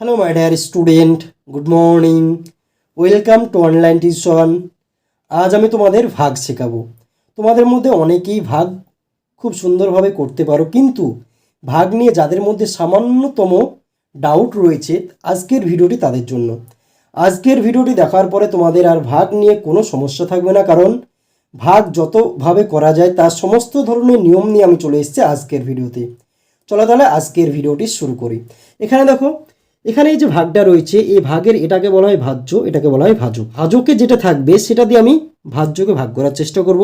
Hello my dear student good morning welcome to online tuition আজ আমি তোমাদের ভাগ শেখাবো। তোমাদের মধ্যে অনেকেই ভাগ খুব সুন্দরভাবে করতে পারো, কিন্তু ভাগ নিয়ে যাদের মধ্যে সামান্যতম ডাউট রয়েছে, আজকের ভিডিওটি তাদের জন্য। আজকের ভিডিওটি দেখার পরে তোমাদের আর ভাগ নিয়ে কোনো সমস্যা থাকবে না, কারণ ভাগ যতভাবে করা যায়, তার সমস্ত ধরনের নিয়ম নিয়ে আমি চলে এসেছি আজকের ভিডিওতে। চলো তাহলে আজকের ভিডিওটি শুরু করি। এখানে দেখো এখানে এই যে ভাগটা রয়েছে, এই ভাগের এটাকে বলা হয় ভাজ্য, এটাকে বলা হয় ভাজক। ভাজকে যেটা থাকবে, সেটা দিয়ে আমি ভাজ্যকে ভাগ করার চেষ্টা করব।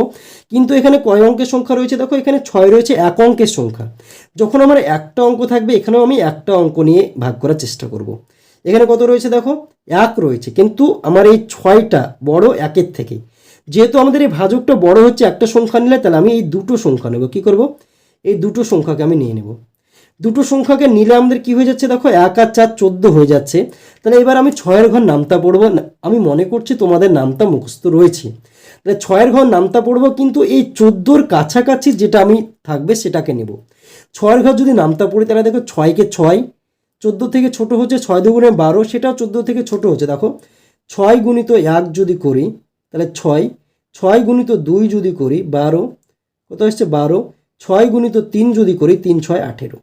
কিন্তু এখানে কয় অঙ্কের সংখ্যা রয়েছে? দেখো, এখানে ছয় রয়েছে, এক অঙ্কের সংখ্যা। যখন আমার একটা অঙ্ক থাকবে, এখানেও আমি একটা অঙ্ক নিয়ে ভাগ করার চেষ্টা করব। এখানে কত রয়েছে দেখো? এক রয়েছে। কিন্তু আমার এই ছয়টা বড় একের থেকে। যেহেতু আমাদের এই ভাজকটা বড় হচ্ছে একটা সংখ্যা নিলে, তাহলে আমি এই দুটো সংখ্যা নেব। কি করব? এই দুটো সংখ্যাকে আমি নিয়ে নেব। দুটো সংখ্যাকে নিলে আমাদের কি হয়ে যাচ্ছে? দেখো এক আর চার চোদ্দ হয়ে যাচ্ছে। তাহলে এবার আমি ছয়ের ঘর নামতা পড়ব। আমি মনে করছি তোমাদের নামতা মুখস্থ রয়েছে। তাহলে ছয়ের ঘর নামতা পড়ব, কিন্তু এই চোদ্দোর কাছাকাছি যেটা আমি থাকবে সেটাকে নেব। ছয়ের ঘর যদি নামতা পড়ি, তাহলে দেখো ছয়কে ছয়, চোদ্দ থেকে ছোট হচ্ছে ছয় দুগুণে বারো, সেটাও চোদ্দ থেকে ছোট হচ্ছে। দেখো, ছয় গুণিত এক যদি করি, তাহলে ছয় ছয় গুণিত দুই যদি করি, বারো, কত হচ্ছে বারো, ছয় গুণিত তিন যদি করি, তিন, ছয়, আঠেরো।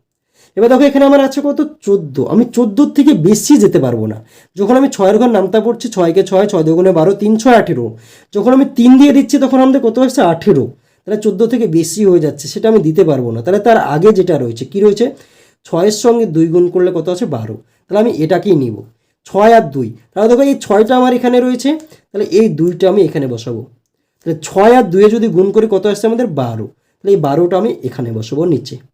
এবার দেখো, এখানে আমার আছে কত? চোদ্দ। আমি চোদ্দোর থেকে বেশি যেতে পারব না। যখন আমি ছয়ের ঘর নামতা পড়ছি, ছয়কে ছয় ছয় দুগুণে বারো, তিন ছয় আঠেরো। যখন আমি তিন দিয়ে দিচ্ছি, তখন আমাদের কত আসছে আঠেরো। তাহলে চোদ্দ থেকে বেশি হয়ে যাচ্ছে, সেটা আমি দিতে পারব না। তাহলে তার আগে যেটা রয়েছে, কি রয়েছে? ছয়ের সঙ্গে দুই গুণ করলে কত আছে? বারো। তাহলে আমি এটাকেই নিব। ছয় আর দুই। তাহলে দেখো, এই ছয়টা আমার এখানে রয়েছে। তাহলে এই দুইটা আমি এখানে বসাবো। তাহলে ছয় আর দুয়ে যদি গুণ করি, কত আসছে আমাদের? বারো। তাহলে এই বারোটা আমি এখানে বসাবো নিচে।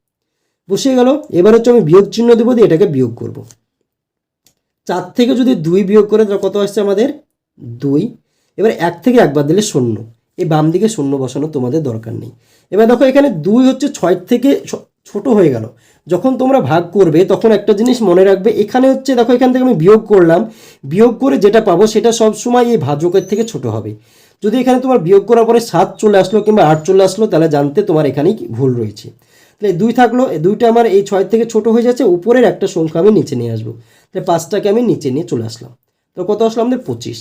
বসে গেল। এবার হচ্ছে আমি বিয়োগ চিহ্ন দেবো দিয়ে এটাকে বিয়োগ করব। চার থেকে যদি দুই বিয়োগ করে তাহলে কত আসছে আমাদের? দুই। এবার এক থেকে একবার দিলে শূন্য। এই বাম দিকে শূন্য বসানো তোমাদের দরকার নেই। এবার দেখো এখানে দুই হচ্ছে ছয় থেকে ছোট হয়ে গেল। যখন তোমরা ভাগ করবে তখন একটা জিনিস মনে রাখবে, এখানে হচ্ছে দেখো এখান থেকে আমি বিয়োগ করলাম। বিয়োগ করে যেটা পাবো সেটা সব সময় এই ভাজকের থেকে ছোট হবে। যদি এখানে তোমার বিয়োগ করার পরে সাত চলে আসলো কিংবা আট চলে আসলো, তাহলে জানতে তোমার এখানেই ভুল রয়েছে। তাহলে দুই থাকল, এই দুইটা আমার এই ছয় থেকে ছোট হয়ে যাচ্ছে, উপরের একটা সংখ্যা আমি নিচে নিয়ে আসব। তাহলে পাঁচটাকে আমি নিচে নিয়ে চলে আসলাম। তো কত আসলো আমাদের? পঁচিশ।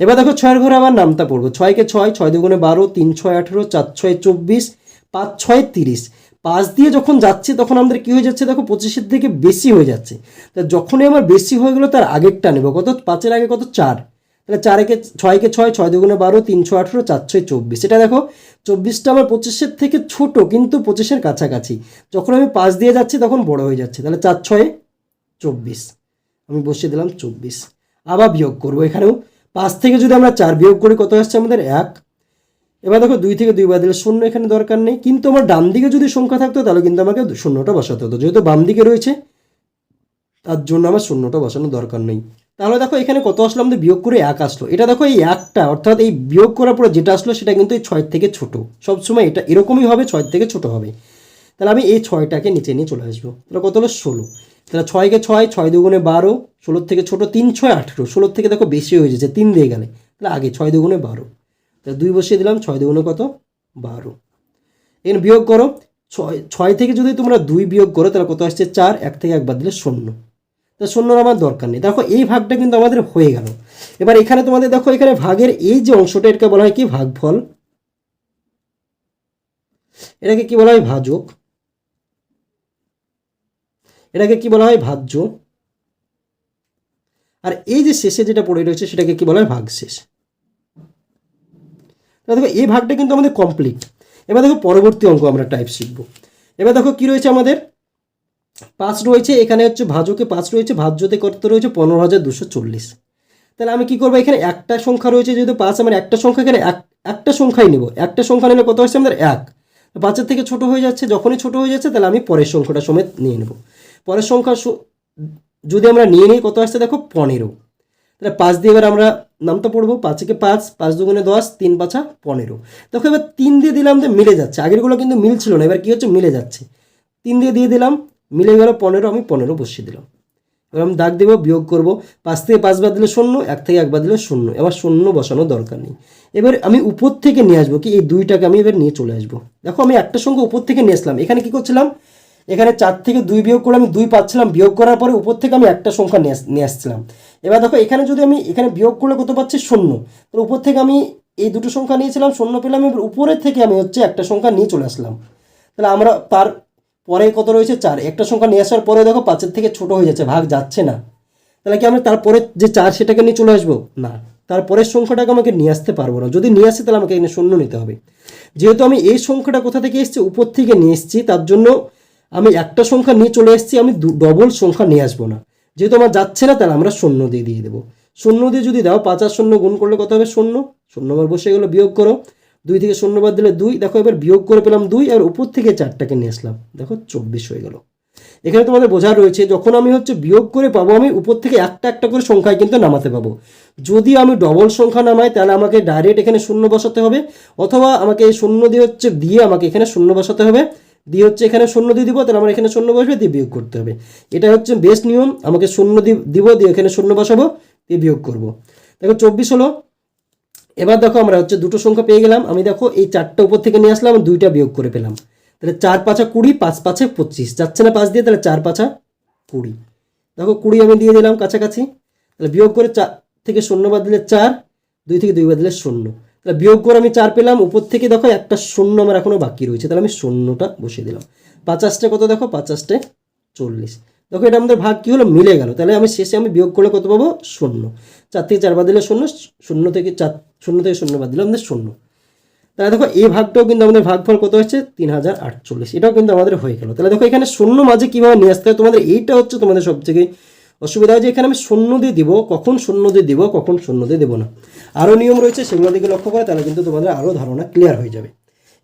এবার দেখো ছয়ের ঘরে আবার নামটা পড়ব। ছয়কে ছয় ছয় দুগুণে বারো, তিন ছয় আঠেরো, চার ছয় চব্বিশ, পাঁচ ছয় তিরিশ। পাঁচ দিয়ে যখন যাচ্ছে, তখন আমাদের কী হয়ে যাচ্ছে? দেখো পঁচিশের থেকে বেশি হয়ে যাচ্ছে। তা যখনই আমার বেশি হয়ে গেলো, তার আগেরটা নেব। কত? পাঁচের আগে কত? চার। তাহলে চারেকে, ছয়কে ছয় ছয় দুগুণে বারো, তিনশো আঠেরো চার ছয় চব্বিশ। এটা দেখো, চব্বিশটা আমার পঁচিশের থেকে ছোট, কিন্তু পঁচিশের কাছাকাছি। যখন আমি পাঁচ দিয়ে যাচ্ছি, তখন বড় হয়ে যাচ্ছে। তাহলে চার, ছয়ে, চব্বিশ। আমি বসিয়ে দিলাম চব্বিশ। আবার বিয়োগ করব এখানেও। পাঁচ থেকে যদি আমরা চার বিয়োগ করি, কত আসছে আমাদের? এক। এবার দেখো, দুই থেকে দুই বাদ দিলে শূন্য এখানে দরকার নেই। কিন্তু আমার ডান দিকে যদি সংখ্যা থাকতো, তাহলে কিন্তু আমাকে শূন্যটা বসাতে হতো। যেহেতু বাম দিকে রয়েছে, তার জন্য আমার শূন্যটা বসানোর দরকার নেই। তাহলে দেখো এখানে কত আসলো? আমাদের বিয়োগ করে এক আসলো। এটা দেখো এই একটা, অর্থাৎ এই বিয়োগ করার পরে যেটা আসলো সেটা কিন্তু এই ছয় থেকে ছোটো। সবসময় এটা এরকমই হবে ছয় থেকে ছোট হবে। তাহলে আমি এই ছয়টাকে নিচে নিয়ে চলে আসব। তাহলে কত হলো? ষোলো। তাহলে ছয়কে ছয় ছয় দুগুণে বারো, ষোলোর থেকে ছোটো তিন, ছয় আঠেরো। ষোলোর থেকে দেখো বেশি হয়ে যাচ্ছে, তিন দিয়ে গেলে। তাহলে আগে ছয় দুগুণে বারো। তাহলে দুই বসিয়ে দিলাম, ছয় দুগুণে কত? বারো। এখানে বিয়োগ করো। ছয় ছয় থেকে যদি তোমরা দুই বিয়োগ করো, তাহলে কত আসছে? চার, এক থেকে একবার দিলে শূন্য। শূন্যর আমার দরকার নেই। দেখো, এই ভাগটা কিন্তু আমাদের হয়ে গেল। এবার এখানে তোমাদের দেখো, এখানে ভাগের এই যে অংশটা, এটাকে বলা হয় কি? ভাগফল। এটাকে কি বলা হয়? ভাজক। এটাকে কি বলা হয়? ভাজ্য। আর এই যে শেষে যেটা পড়ে রয়েছে, সেটাকে কি বলা হয়? ভাগশেষ। দেখো, এই ভাগটা কিন্তু আমাদের কমপ্লিট এবার দেখো, পরবর্তী অঙ্ক আমরা টাইপ শিখব। এবার দেখো, কি রয়েছে আমাদের? পাঁচ রয়েছে, এখানে হচ্ছে ভাজকে পাঁচ রয়েছে, ভাজ্যতে কত রয়েছে? পনেরো হাজার দুশো চল্লিশ। তাহলে আমি কি করব? এখানে একটা সংখ্যা রয়েছে, যেহেতু পাঁচ, আমার একটা সংখ্যা এখানে এক, একটা সংখ্যাই নেব। একটা সংখ্যা নিলে কত হচ্ছে? আমাদের এক। পাঁচের থেকে ছোট হয়ে যাচ্ছে, যখনই ছোট হয়ে যাচ্ছে, তাহলে আমি পরের সংখ্যাটা সমেত নিয়ে নেব। পরের সংখ্যা যদি আমরা নিয়ে নিই, কত আসছে? দেখো, পনেরো। তাহলে পাঁচ দিয়ে এবার আমরা নামটা পড়ব, পাঁচকে পাঁচ পাঁচ দুগুণে দশ, তিন পাঁচা পনেরো। দেখো, এবার তিন দিয়ে দিলাম যে মিলে যাচ্ছে, আগেরগুলো কিন্তু মিল ছিল না, এবার কী হচ্ছে? মিলে যাচ্ছে। তিন দিয়ে দিয়ে দিলাম মিলে গেল পনেরো, আমি পনেরো বসিয়ে দিলাম। এবার আমি দাগ দেবো, বিয়োগ করব। পাঁচ থেকে পাঁচ বার দিলে শূন্য, এক থেকে একবার দিলে শূন্য। এবার শূন্য বসানোর দরকার নেই। এবার আমি উপর থেকে নিয়ে আসব কি? এই দুইটাকে আমি এবার নিয়ে চলে আসব। দেখো, আমি একটা সঙ্গে উপর থেকে নিয়ে আসলাম। এখানে কি করছিলাম? এখানে চার থেকে দুই বিয়োগ করে আমি দুই পাচ্ছিলাম। বিয়োগ করার পরে উপর থেকে আমি একটা সংখ্যা নিয়ে নিয়ে আসছিলাম। এবার দেখো, এখানে যদি আমি এখানে বিয়োগ করলে কত পাচ্ছি? শূন্য। তো উপর থেকে আমি এই দুটো সংখ্যা নিয়েছিলাম, শূন্য পেলাম। এবার উপরের থেকে আমি হচ্ছে একটা সংখ্যা নিয়ে চলে আসলাম। তাহলে আমরা তার পরে কত রয়েছে? চার। একটা সংখ্যা নিয়ে আসার পরে দেখো পাঁচের থেকে ছোট হয়ে যাচ্ছে, ভাগ যাচ্ছে না। তাহলে কি আমরা তারপরে যে চার, সেটাকে নিয়ে চলে আসব? না। তারপরের সংখ্যাটাকে আমাকে নিয়ে আসতে পারব না। যদি নিয়ে আসি, তাহলে আমাকে এখানে শূন্য নিতে হবে। যেহেতু আমি এই সংখ্যাটা কোথা থেকে এসেছি? উপর থেকে নিয়ে এসেছি, তার জন্য আমি একটা সংখ্যা নিয়ে চলে এসেছি, আমি ডবল সংখ্যা নিয়ে আসব না। যেহেতু আমার যাচ্ছে না, তাহলে আমরা শূন্য দিয়ে দিয়ে দেবো। শূন্য দিয়ে যদি দাও, পাঁচ আর শূন্য গুণ করলে কত হবে? শূন্য। শূন্য আমার বসে গেলো, বিয়োগ করো। দুই থেকে শূন্য বাদ দিলে দুই। দেখো, এবার বিয়োগ করে পেলাম দুই, আর উপর থেকে চারটাকে নিয়ে আসলাম। দেখো, চব্বিশ হয়ে গেল। এখানে তোমাদের বোঝা রয়েছে, যখন আমি হচ্ছে বিয়োগ করে পাবো, আমি উপর থেকে একটা একটা করে সংখ্যায় কিন্তু নামাতে পাবো। যদি আমি ডবল সংখ্যা নামাই, তাহলে আমাকে ডাইরেক্ট এখানে শূন্য বসাতে হবে, অথবা আমাকে এই শূন্য দিয়ে হচ্ছে দিয়ে আমাকে এখানে শূন্য বসাতে হবে। দিয়ে হচ্ছে এখানে শূন্য দিয়ে দিব, তাহলে আমার এখানে শূন্য বসবে, দিয়ে বিয়োগ করতে হবে। এটা হচ্ছে বেস্ট নিয়ম, আমাকে শূন্য দিব, দিয়ে এখানে শূন্য বসাবো, দিয়ে বিয়োগ করব। দেখো, চব্বিশ হলো এবার দেখো আমরা হচ্ছে দুটো সংখ্যা পেয়ে গেলাম। আমি দেখো এই চারটা উপর থেকে নিয়ে আসলাম, দুইটা বিয়োগ করে পেলাম। তাহলে চার পাঁচা কুড়ি, পাঁচ পাঁচে পঁচিশ। যাচ্ছে না পাঁচ দিয়ে, তাহলে চার পাঁচা কুড়ি। দেখো কুড়ি আমি দিয়ে দিলাম কাছাকাছি। তাহলে বিয়োগ করে চার থেকে শূন্য বাদ দিলে চার, দুই থেকে দুই বাদ দিলে শূন্য। তাহলে বিয়োগ করে আমি চার পেলাম, উপর থেকে দেখো একটা শূন্য আমার এখনও বাকি রয়েছে। তাহলে আমি শূন্যটা বসিয়ে দিলাম। পাঁচাশটা কত দেখো? পাঁচাশটে চল্লিশ। দেখো এটা আমাদের ভাগ কী হলো? মিলে গেল। তাহলে আমি শেষে আমি বিয়োগ করলে কত পাবো? শূন্য। চার থেকে চার বাদ দিলে শূন্য শূন্য থেকে চার, শূন্য থেকে শূন্য বাদ দিলে আমাদের শূন্য। তাহলে দেখো, এই ভাগটাও কিন্তু আমাদের ভাগফল কত হচ্ছে তিন হাজার আটচল্লিশ। এটাও কিন্তু আমাদের হয়ে গেল। তাহলে দেখো, এখানে শূন্য মাঝে কীভাবে নিয়ে আসতে হয়? তোমাদের এইটা হচ্ছে তোমাদের সবথেকে অসুবিধা হয় যে এখানে আমি শূন্য দিয়ে দিব। কখন শূন্য দিয়ে দিব, কখন শূন্য দিয়ে দেবো না। আরও নিয়ম রয়েছে, সেগুলো দিকে লক্ষ্য করে, তাহলে কিন্তু তোমাদের আরও ধারণা ক্লিয়ার হয়ে যাবে।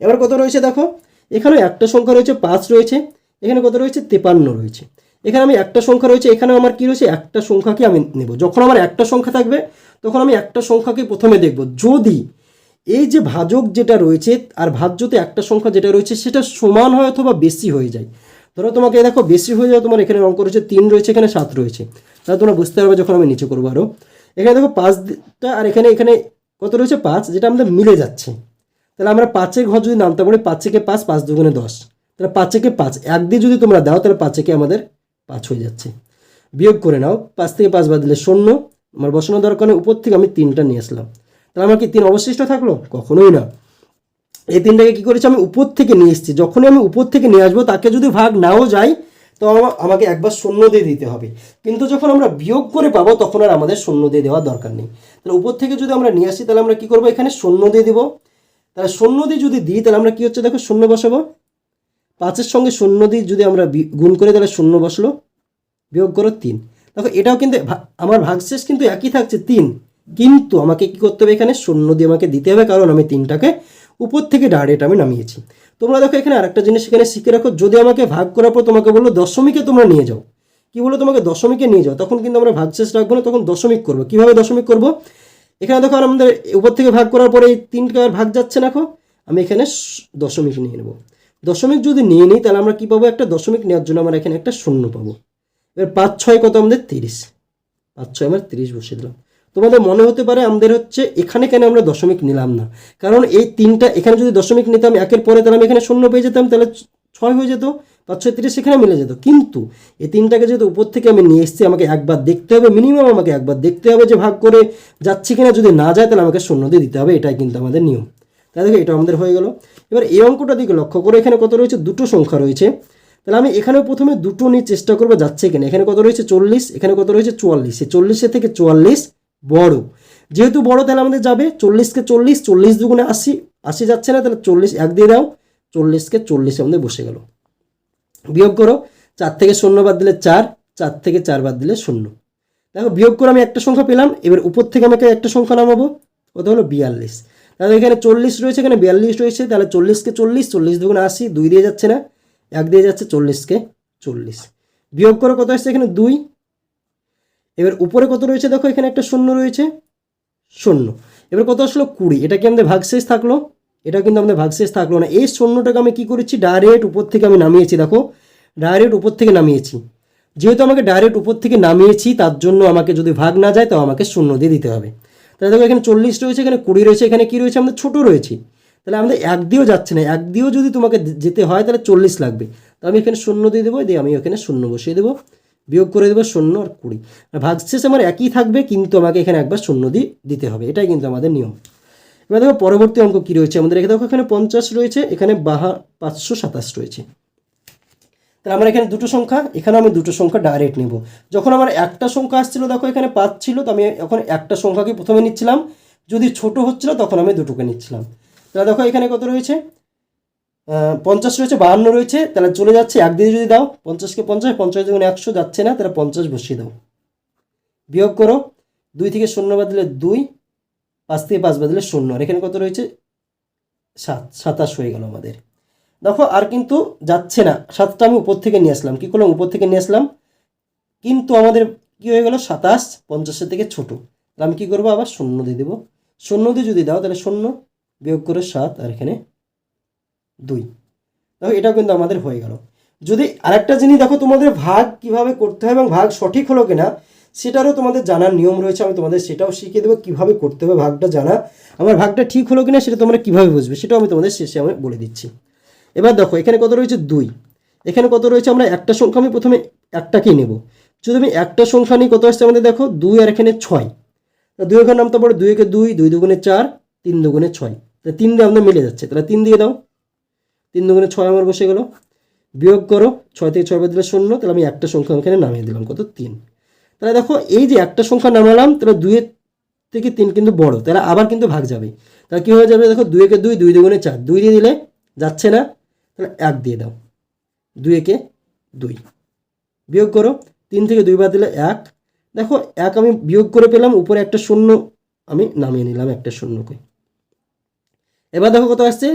এবার কত রয়েছে দেখো? এখানে একটা সংখ্যা রয়েছে, পাঁচ রয়েছে। এখানে কত রয়েছে? তেপান্ন রয়েছে। এখানে আমি একটা সংখ্যা রয়েছে এখানে আমার কি রয়েছে? একটা সংখ্যাকে আমি নেব। যখন আমার একটা সংখ্যা থাকবে, তখন আমি একটা সংখ্যাকে প্রথমে দেখব। যদি এই যে ভাজক যেটা রয়েছে, আর ভাজ্যতে একটা সংখ্যা যেটা রয়েছে, সেটা সমান হয় অথবা বেশি হয়ে যায়? ধরো তোমাকে দেখো, বেশি হয়ে যায় তোমার এখানে অঙ্ক রয়েছে, তিন রয়েছে, এখানে সাত রয়েছে। তাহলে তোমরা বুঝতে পারবে যখন আমি নিচে করব আরও এখানে দেখো পাঁচটা আর এখানে এখানে কত রয়েছে? পাঁচ, যেটা আমাদের মিলে যাচ্ছে। তাহলে আমরা পাঁচের ঘর যদি নামতে পারি পাঁচ থেকে পাঁচ পাঁচ দুগুণে দশ। তাহলে পাঁচ থেকে পাঁচ, এক দিয়ে যদি তোমরা দাও, তাহলে পাঁচ থেকে আমাদের পাঁচ হয়ে যাচ্ছে। বিয়োগ করে নাও, পাঁচ থেকে পাঁচ বাদ দিলে শূন্য। আমার বসানো দরকার নেই উপর থেকে আমি তিনটা নিয়ে আসলাম। তাহলে আমার কি তিন অবশিষ্ট থাকল? কখনোই না। এই তিনটাকে কী করেছি আমি উপর থেকে নিয়ে এসেছি। যখনই আমি উপর থেকে নিয়ে আসব, তাকে যদি ভাগ নাও যায়, তো আমাকে একবার শূন্য দিয়ে দিতে হবে। কিন্তু যখন আমরা বিয়োগ করে পাবো, তখন আর আমাদের শূন্য দিয়ে দেওয়ার দরকার নেই। তাহলে উপর থেকে যদি আমরা নিয়ে আসি, তাহলে আমরা কী করব? এখানে শূন্য দিয়ে দিব। তাহলে শূন্য দিয়ে যদি দিই, তাহলে আমরা কী হচ্ছে? দেখো, শূন্য বসাবো। পাঁচের সঙ্গে শূন্য দিয়ে যদি আমরা গুণ করে, তাহলে শূন্য বসল। বিয়োগ করো তিন। দেখো, এটাও কিন্তু আমার ভাগশেষ কিন্তু একই থাকছে, তিন। কিন্তু আমাকে কি করতে হবে এখানে? শূন্য দিয়ে আমাকে দিতে হবে, কারণ আমি তিনটাকে উপর থেকে ডাইরেক্ট আমি নামিয়েছি। তোমরা দেখো এখানে আরেকটা জিনিস এখানে শিখে রাখো। যদি আমাকে ভাগ করার পর তোমাকে বলল দশমিকে তোমরা নিয়ে যাও। কি বলো তোমাকে দশমিকে নিয়ে যাও। তখন কিন্তু আমরা ভাগশেষ রাখব না, তখন দশমিক করব। কীভাবে দশমিক করব? এখানে দেখো আমাদের উপর থেকে ভাগ করার পরে এই তিনটা ভাগ যাচ্ছে না আমি এখানে দশমিক নিয়ে নেব। দশমিক যদি নিয়ে নিই, তাহলে আমরা কি পাবো? একটা দশমিক নেওয়ার জন্য আমরা এখানে একটা শূন্য পাবো। এবার পাঁচ ছয় কত? আমাদের তিরিশ। পাঁচ ছয় আমরা তিরিশ বসিয়ে দিলাম। তোমাদের মনে হতে পারে আমাদের হচ্ছে এখানে কেন আমরা দশমিক নিলাম না? কারণ এই তিনটা, এখানে যদি দশমিক নিতাম, একের পরে তাহলে আমি এখানে শূন্য পেয়ে যেতাম, তাহলে ছয় হয়ে যেত, পাঁচ ছয় তিরিশ সেখানে মিলে যেত। কিন্তু এই তিনটাকে যেহেতু উপর থেকে আমি নিয়ে এসেছি, আমাকে একবার দেখতে হবে মিনিমাম আমাকে একবার দেখতে হবে যে ভাগ করে যাচ্ছি কিনা। যদি না যায়, তাহলে আমাকে শূন্য দিয়ে দিতে হবে। এটাই কিন্তু আমাদের নিয়ম। তাই দেখো, এটা আমাদের হয়ে গেল। এবার এই অঙ্কটা দিকে লক্ষ্য করে এখানে কত রয়েছে? দুটো সংখ্যা রয়েছে। তাহলে আমি এখানেও প্রথমে দুটো নিয়ে চেষ্টা করব, যাচ্ছে কিনা। এখানে কত রয়েছে? চল্লিশ, এখানে কত রয়েছে? চুয়াল্লিশ। চল্লিশের থেকে চুয়াল্লিশ বড়। যেহেতু বড়, তাহলে আমাদের যাবে চল্লিশকে চল্লিশ চল্লিশ দুগুণে আশি। আশি যাচ্ছে না, তাহলে চল্লিশ এক দিয়ে দাও। চল্লিশকে চল্লিশ আমাদের বসে গেল। বিয়োগ করো, চার থেকে শূন্য বাদ দিলে চার চার থেকে চার বাদ দিলে শূন্য। দেখো, বিয়োগ করে আমি একটা সংখ্যা পেলাম, এবার উপর থেকে আমাকে একটা সংখ্যা নামাবো, কত হলো? বিয়াল্লিশ। তাহলে এখানে চল্লিশ রয়েছে, এখানে বিয়াল্লিশ রয়েছে, তাহলে চল্লিশকে চল্লিশ চল্লিশ দুগুণে আশি, দুই দিয়ে যাচ্ছে না, এক দিয়ে যাচ্ছে চল্লিশকে চল্লিশ। বিয়োগ করে কত আসছে এখানে? দুই। এবার উপরে কত রয়েছে? দেখো এখানে একটা শূন্য রয়েছে, শূন্য। এবার কত আসলো? কুড়ি। এটা কি আমাদের ভাগশেষ থাকল? এটা কিন্তু আমাদের ভাগশেষ থাকল না। এই শূন্যটাকে আমি কি করেছি? ডাইরেক্ট উপর থেকে আমি নামিয়েছি, দেখো। ডাইরেক্ট উপর থেকে নামিয়েছি। যেহেতু আমাকে ডাইরেক্ট উপর থেকে নামিয়েছি, তার জন্য আমাকে যদি ভাগ না যায় তো আমাকে শূন্য দিয়ে দিতে হবে। তাহলে দেখো এখানে চল্লিশ রয়েছে, এখানে কুড়ি রয়েছে, এখানে কী রয়েছে? আমাদের ছোটো রয়েছে। তাহলে আমাদের এক দিয়েও যাচ্ছে না। এক দিয়েও যদি তোমাকে যেতে হয়, তাহলে চল্লিশ লাগবে। তো আমি এখানে শূন্য দিয়ে দেবো, দিয়ে আমি এখানে শূন্য বসিয়ে দেবো। বিয়োগ করে দেবো শূন্য আর কুড়ি। আর ভাগশেষ আমার একই থাকবে, কিন্তু আমাকে এখানে একবার শূন্য দিয়ে দিতে হবে। এটাই কিন্তু আমাদের নিয়ম। এবার দেখো পরবর্তী অঙ্ক কী রয়েছে? আমাদের এখানে দেখো এখানে পঞ্চাশ রয়েছে, এখানে বাহা পাঁচশো সাতাশ রয়েছে। তাহলে আমার এখানে দুটো সংখ্যা এখানে আমি দুটো সংখ্যা ডাইরেক্ট নেব। যখন আমার একটা সংখ্যা আসছিল, দেখো এখানে পাঁচ ছিল, তো আমি এখন একটা সংখ্যাকে প্রথমে নিচ্ছিলাম। যদি ছোট হচ্ছিল, তখন আমি দুটোকে নিচ্ছিলাম। তাহলে দেখো এখানে কত রয়েছে? পঞ্চাশ রয়েছে, বাহান্ন রয়েছে, তাহলে চলে যাচ্ছে এক দিয়ে যদি দাও পঞ্চাশকে পঞ্চাশ পঞ্চাশ যখন একশো যাচ্ছে না, তাহলে পঞ্চাশ বসিয়ে দাও। বিয়োগ করো, দুই থেকে শূন্য বাদলে দুই, পাঁচ থেকে পাঁচ বাদলে শূন্য, আর এখানে কত রয়েছে? সাত, সাতাশ হয়ে গেল আমাদের। দেখো, আর কিন্তু যাচ্ছে না। সাতটা আমি উপর থেকে নিয়ে আসলাম। কী করলাম? উপর থেকে নিয়ে আসলাম। কিন্তু আমাদের কী হয়ে গেল? সাতাশ, পঞ্চাশের থেকে ছোটো। তাহলে আমি কী করব? আবার শূন্য দিয়ে দেবো। শূন্য দিয়ে যদি দাও, তাহলে শূন্য বিয়োগ করে সাত, আর এখানে দুই। দেখো, এটাও কিন্তু আমাদের হয়ে গেল। যদি আরেকটা জিনিস দেখো, তোমাদের ভাগ কীভাবে করতে হয় এবং ভাগ সঠিক হলো কিনা, সেটারও তোমাদের জানার নিয়ম রয়েছে। আমি তোমাদের সেটাও শিখিয়ে দেবো, কীভাবে করতে হবে ভাগটা জানা। আমার ভাগটা ঠিক হলো কিনা, সেটা তোমরা কীভাবে বুঝবে, সেটাও আমি তোমাদের শেষে আমি বলে দিচ্ছি। এবার দেখো, এখানে কত রয়েছে? দুই। এখানে কত রয়েছে? আমরা একটা সংখ্যা, আমি প্রথমে একটাকেই নেব। যদি আমি একটা সংখ্যা নিই কত আসছে আমাদের দেখো? দুই আর এখানে ছয়। দুই এখানে নামতে পারো, দুই একে দুই দুই দুগুণে চার, তিন দুগুণে ছয়। তাহলে তিন দিয়ে আমাদের মিলে যাচ্ছে। তাহলে তিন দিয়ে দাও। তিন দুগুণে ছয় আমার বসে গেল। বিয়োগ করো, ছয় থেকে ছয় বাদ দিলে শূন্য, তাহলে আমি একটা সংখ্যা এখানে নামিয়ে দিলাম। কত? তিন। তাহলে দেখো, এই যে একটা সংখ্যা নামালাম, তাহলে দুইয়ের থেকে তিন কিন্তু বড়। তাহলে আবার কিন্তু ভাগ যাবে। তাহলে কী হয়ে যাবে? দেখো, দুই একে দুই দুই দুগুণে চার। দুই দিয়ে দিলে যাচ্ছে না। তাহলে এক দিয়ে দাও। দুই একে দুই। বিয়োগ করো, তিন থেকে দুই বাদ দিলে এক। দেখো, এক আমি বিয়োগ করে পেলাম, উপরে একটা শূন্য আমি নামিয়ে নিলাম একটা শূন্যকে। এবার দেখো কত আসছে?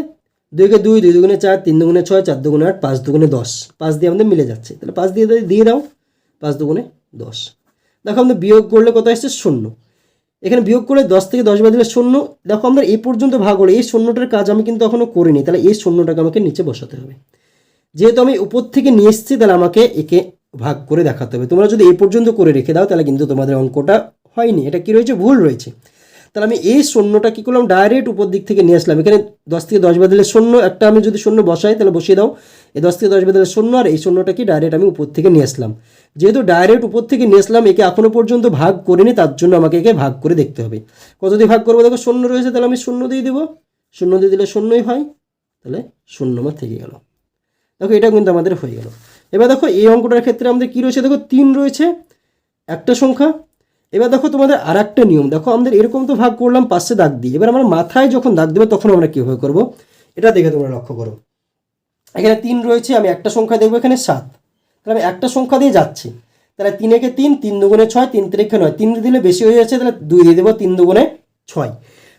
দুইকে দুই দুই দুগুণে চার, তিন দুগুণে ছয়, চার দুগুণে আট, পাঁচ দুগুণে দশ। পাঁচ দিয়ে আমাদের মিলে যাচ্ছে। তাহলে পাঁচ দিয়ে দিয়ে দাও, পাঁচ দুগুণে দশ। দেখো আমাদের বিয়োগ করলে কত আসছে? শূন্য। এখানে বিয়োগ করলে দশ থেকে দশ বাদ শূন্য। দেখো আমরা এই পর্যন্ত ভাগ হলো এই শূন্যটার কাজ আমি কিন্তু এখনও করিনি, তাহলে এই শূন্যটাকে আমাকে নিচে বসাতে হবে। যেহেতু আমি উপর থেকে নিয়ে এসেছি, তাহলে আমাকে একে ভাগ করে দেখাতে হবে। তোমরা যদি এই পর্যন্ত করে রেখে দাও, তাহলে কিন্তু তোমাদের অঙ্কটা হয়নি। এটা কি রয়েছে? ভুল রয়েছে। তাহলে আমি এই শূন্যটা কী করলাম? ডাইরেক্ট উপর দিক থেকে নিয়ে আসলাম। এখানে দশ থেকে দশ বাদলে শূন্য, একটা আমি যদি শূন্য বসাই, তাহলে বসিয়ে দাও। এই দশ থেকে দশ বাদলে শূন্য, আর এই শূন্যটা কি? ডাইরেক্ট আমি উপর থেকে নিয়ে আসলাম। যেহেতু ডাইরেক্ট উপর থেকে নেসলাম, একে এখনও পর্যন্ত ভাগ করিনি, তার জন্য আমাকে একে ভাগ করে দেখতে হবে। কত দিয়ে ভাগ করব? দেখো শূন্য রয়েছে, তাহলে আমি শূন্য দিয়ে দেবো। শূন্য দিয়ে দিলে শূন্যই হয়, তাহলে শূন্য আমার থেকে গেল। দেখো এটা কিন্তু আমাদের হয়ে গেল। এবার দেখো, এই অঙ্কটার ক্ষেত্রে আমাদের কী রয়েছে? দেখো, তিন রয়েছে, একটা সংখ্যা। এবার দেখো, তোমাদের আর একটা নিয়ম। দেখো, আমাদের এরকম তো ভাগ করলাম, পাশে দাগ দিয়ে। এবার আমার মাথায় যখন দাগ দেবো, তখন আমরা কীভাবে করব? এটা দেখে তোমরা লক্ষ্য করো। এখানে তিন রয়েছে, আমি একটা সংখ্যা দেখব, এখানে সাত। তাহলে আমি একটা সংখ্যা দিয়ে যাচ্ছি। তাহলে তিন একে তিন তিন দুগুণে ছয়, তিন তিরিখে নয়। তিন দিলে বেশি হয়ে যাচ্ছে, তাহলে দুই দিয়ে দেবো তিন দুগুণে ছয়।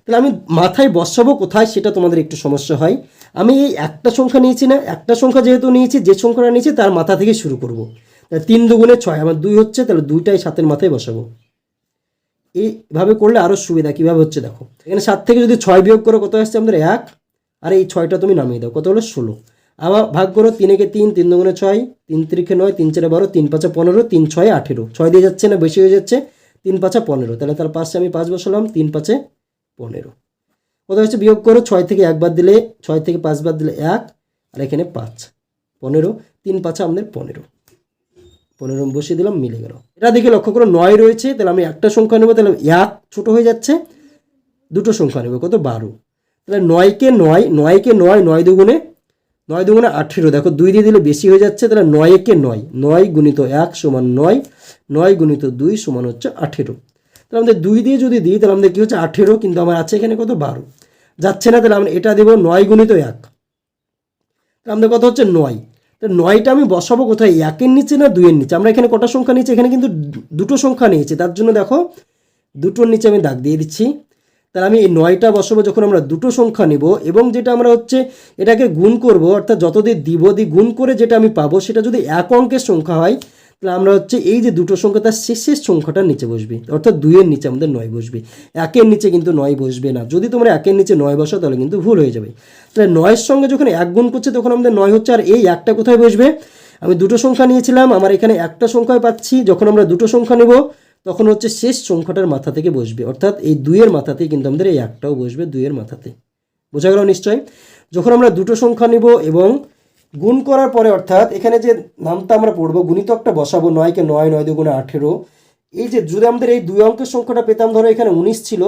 তাহলে আমি মাথায় বসাবো কোথায়, সেটা তোমাদের একটু সমস্যা হয়। আমি এই একটা সংখ্যা নিয়েছি না, একটা সংখ্যা যেহেতু নিয়েছি, যে সংখ্যাটা নিয়েছি, তার মাথা থেকে শুরু করব। তাহলে তিন দুগুণে ছয়, আমার দুই হচ্ছে, তাহলে দুইটাই সাতের মাথায় বসাবো। এইভাবে করলে আরও সুবিধা, কীভাবে হচ্ছে দেখো। এখানে সাত থেকে যদি ছয় বিয়োগ করো, কত আসছে আমাদের এক? আর এই ছয়টা তুমি নামিয়ে দাও, কত হলো ষোলো। আবার ভাগ করো তিনেকে তিন তিন দুগুণে ছয় তিন তিরিখে নয়, তিন চারে বারো, তিন পাঁচা পনেরো, তিন ছয় আঠেরো। ছয় দিয়ে যাচ্ছে না, বেশি হয়ে যাচ্ছে, তিন পাঁচা পনেরো। তাহলে তার পাশে আমি পাঁচ বসালাম, তিন পাঁচে পনেরো। কত হচ্ছে বিয়োগ করো, ছয় থেকে একবার দিলে, ছয় থেকে পাঁচবার দিলে এক, আর এখানে পাঁচ। পনেরো, তিন পাঁচা আমাদের পনেরো। পনেরো বসিয়ে দিলাম, মিলে গেল। এটা দেখে লক্ষ্য করো, নয় রয়েছে, তাহলে আমি একটা সংখ্যা নেব, তাহলে এক ছোট হয়ে যাচ্ছে, দুটো সংখ্যা নেব, কত? বারো। তাহলে নয়কে নয় নয়কে নয় নয় দুগুণে নয় দুগুণে আঠেরো। দেখো, দুই দিয়ে দিলে বেশি হয়ে যাচ্ছে, তাহলে নয় একে নয়। নয় গুণিত এক সমান নয়। নয় গুণিত দুই সমান হচ্ছে আঠেরো। তাহলে আমাদের দুই দিয়ে যদি দিই, তাহলে আমাদের কী হচ্ছে? আঠেরো, কিন্তু আমার আছে এখানে কত? বারো। যাচ্ছে না, তাহলে আমরা এটা দেবো নয় গুণিত এক। তাহলে আমাদের কত হচ্ছে? নয়। তো নয়টা আমি বসাবো কোথায়? একের নিচে না দুইয়ের নিচে? আমরা এখানে কটা সংখ্যা নিয়েছি? এখানে কিন্তু দুটো সংখ্যা নিয়েছি। তার জন্য দেখো, দুটোর নিচে আমি দাগ দিয়ে দিচ্ছি। তাহলে আমি এই নয়টা বসাবো যখন আমরা দুটো সংখ্যা নিব এবং যেটা আমরা হচ্ছে এটাকে গুণ করব, অর্থাৎ যত দিয়ে দিব দিয়ে গুণ করে যেটা আমি পাবো, সেটা যদি এক অঙ্কের সংখ্যা হয়, তাহলে আমরা হচ্ছে এই যে দুটো সংখ্যা তার শেষের সংখ্যাটা নিচে বসবে, অর্থাৎ দুইয়ের নিচে আমাদের নয় বসবে। একের নিচে কিন্তু নয় বসবে না। যদি তোমরা একের নিচে নয় বসো, তাহলে কিন্তু ভুল হয়ে যাবে। তাহলে নয়ের সঙ্গে যখন এক গুণ করছে, তখন আমাদের নয় হচ্ছে আর এই একটা কোথায় বসবে? আমি দুটো সংখ্যা নিয়েছিলাম, আমার এখানে একটা সংখ্যায় পাচ্ছি। যখন আমরা দুটো সংখ্যা নেব তখন হচ্ছে শেষ সংখ্যাটার মাথা থেকে বসবে। অর্থাৎ এই দুইয়ের মাথাতে কিন্তু আমাদের এই একটাও বসবে দুইয়ের মাথাতে বোঝা গেল নিশ্চয় যখন আমরা দুটো সংখ্যা নিব এবং গুণ করার পরে অর্থাৎ এখানে যে নামটা আমরা পড়ব, গুণিতকটা বসাবো নয়কে নয় নয় দুগুণে আঠেরো। এই যে যদি আমাদের এই দুই অঙ্কের সংখ্যাটা পেতাম, ধরো এখানে উনিশ ছিল,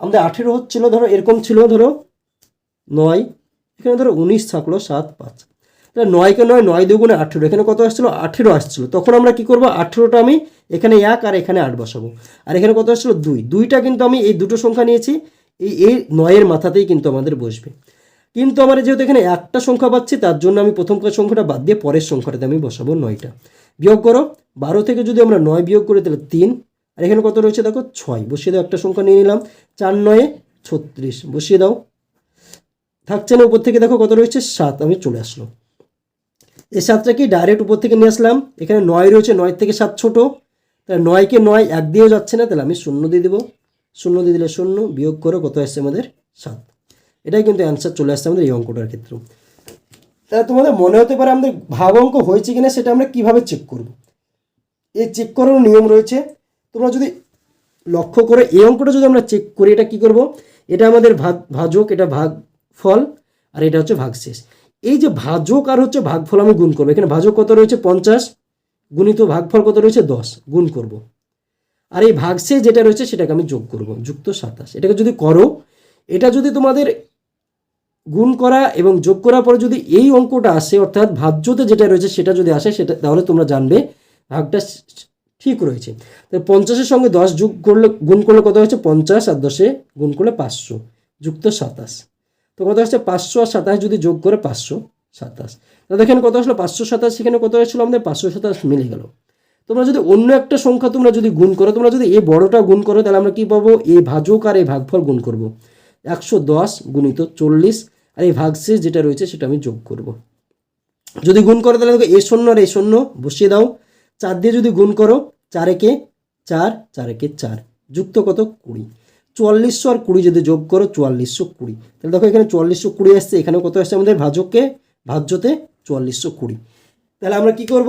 আমাদের আঠেরো হচ্ছিল, ধরো এরকম ছিল, ধরো নয়। এখানে ধরো উনিশ থাকল সাত পাঁচ। তাহলে নয়কে নয় নয় দুগুণে আঠেরো, এখানে কত আসছিল? আঠেরো আসছিল। তখন আমরা কি করব? আঠেরোটা আমি এখানে এক আর এখানে আট বসাবো। আর এখানে কত আসছিল? দুই। দুইটা কিন্তু আমি এই দুটো সংখ্যা নিয়েছি, এই এই নয়ের মাথাতেই কিন্তু আমাদের বসবে। কিন্তু আমার যেহেতু এখানে একটা সংখ্যা পাচ্ছি, তার জন্য আমি প্রথমকার সংখ্যাটা বাদ দিয়ে পরের সংখ্যাটাতে আমি বসাবো নয়টা। বিয়োগ করো। বারো থেকে যদি আমরা নয় বিয়োগ করি, তাহলে তিন। আর এখানে কত রয়েছে? দেখো, ছয়। বসিয়ে দাও, একটা সংখ্যা নিয়ে নিলাম। চার নয়ে ছত্রিশ। বসিয়ে দাও। থাকছে না উপর থেকে, দেখো কত রয়েছে? সাত। আমি চলে আসলো এই সাতটা কি ডাইরেক্ট উপর থেকে নিয়ে আসলাম। এখানে নয় রয়েছে, নয় থেকে সাত ছোট। তাহলে নয়কে নয়, এক দিয়েও যাচ্ছে না, তাহলে আমি শূন্য দিয়ে দেবো। শূন্য দিয়ে দিলে শূন্য, বিয়োগ করে, কত আসছে আমাদের? সাত। এটাই কিন্তু অ্যান্সার চলে আসছে আমাদের এই অঙ্কটার ক্ষেত্রে। তাহলে তোমাদের মনে হতে পারে আমাদের ভাগ অঙ্ক হয়েছে কিনা, সেটা আমরা কীভাবে চেক করব? এই চেক করার নিয়ম রয়েছে, তোমরা যদি লক্ষ্য করে এই অঙ্কটা যদি আমরা চেক করি, এটা কি করব? এটা আমাদের ভাগ, ভাজক, এটা ভাগ ফল আর এটা হচ্ছে ভাগশেষ। এই যে ভাজক আর হচ্ছে ভাগফল আমি গুণ করব। এখানে ভাজক কত রয়েছে? পঞ্চাশ। গুণিত ভাগফল কত রয়েছে? দশ। গুণ করব। আর এই ভাগশেষ যেটা রয়েছে, সেটাকে আমি যোগ করব। যুক্ত সাতাশ। এটাকে যদি করো, এটা যদি তোমাদের গুণ করা এবং যোগ করার পরে যদি এই অঙ্কটা আসে, অর্থাৎ ভাজ্যতে যেটা রয়েছে সেটা যদি আসে, সেটা তাহলে তোমরা জানবে ভাগটা ঠিক রয়েছে। তো পঞ্চাশের সঙ্গে দশ যোগ করলে, গুণ করলে কত হচ্ছে পঞ্চাশ। আর দশে গুণ করলে পাঁচশো। যুক্ত সাতাশ। তো কত হচ্ছে পাঁচশো আর সাতাশ যদি যোগ করে পাঁচশো সাতাশ। তো দেখেন কত আসলো? পাঁচশো সাতাশ সেখানে কত হয়েছিল আমাদের? পাঁচশো সাতাশ মিলে গেল। তোমরা যদি অন্য একটা সংখ্যা তোমরা যদি গুণ করো, তোমরা যদি এই বড়টা গুণ করো, তাহলে আমরা কী পাবো? এই ভাজক আর এই ভাগফল গুণ করব। একশো দশ গুণিত চল্লিশ আর এই ভাগশেষ যেটা রয়েছে সেটা আমি যোগ করব। যদি গুণ করো, তাহলে দেখো এ শূন্য আর এ শূন্য বসিয়ে দাও। চার দিয়ে যদি গুণ করো, চার একে চার চার একে চার, যুক্ত কত? কুড়ি। চুয়াল্লিশশো আর কুড়ি যদি যোগ করো, চুয়াল্লিশশো কুড়ি। তাহলে দেখো এখানে চুয়াল্লিশশো কুড়ি আসছে এখানে কত আসছে আমাদের? ভাজককে ভাজ্যতে চুয়াল্লিশশো কুড়ি। তাহলে আমরা কি করব?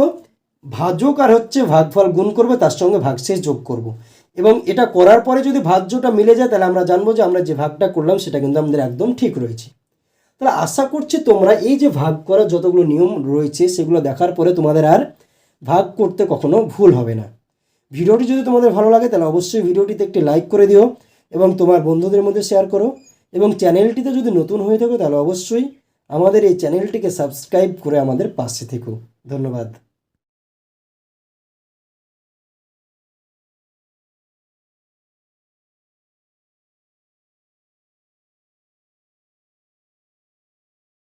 ভাজক আর হচ্ছে ভাগফল গুণ করব, তার সঙ্গে ভাগশেষ যোগ করব। এবং এটা করার পরে যদি ভাজ্যটা মিলে যায়, তাহলে আমরা জানব যে আমরা যে ভাগটা করলাম, সেটা কিন্তু আমাদের একদম ঠিক রয়েছে। তাহলে আশা করছি তোমরা এই যে ভাগ করার যতগুলো নিয়ম রয়েছে, সেগুলো দেখার পরে তোমাদের আর ভাগ করতে কখনো ভুল হবে না। ভিডিওটি যদি তোমাদের ভালো লাগে, তাহলে অবশ্যই ভিডিওটিতে একটি লাইক করে দিও। এবং তোমার বন্ধুদের মধ্যে শেয়ার করো এবং চ্যানেলটিতে যদি নতুন হয়ে থাকো তাহলে অবশ্যই আমাদের এই চ্যানেলটিকে সাবস্ক্রাইব করে আমাদের পাশে থেকো। ধন্যবাদ।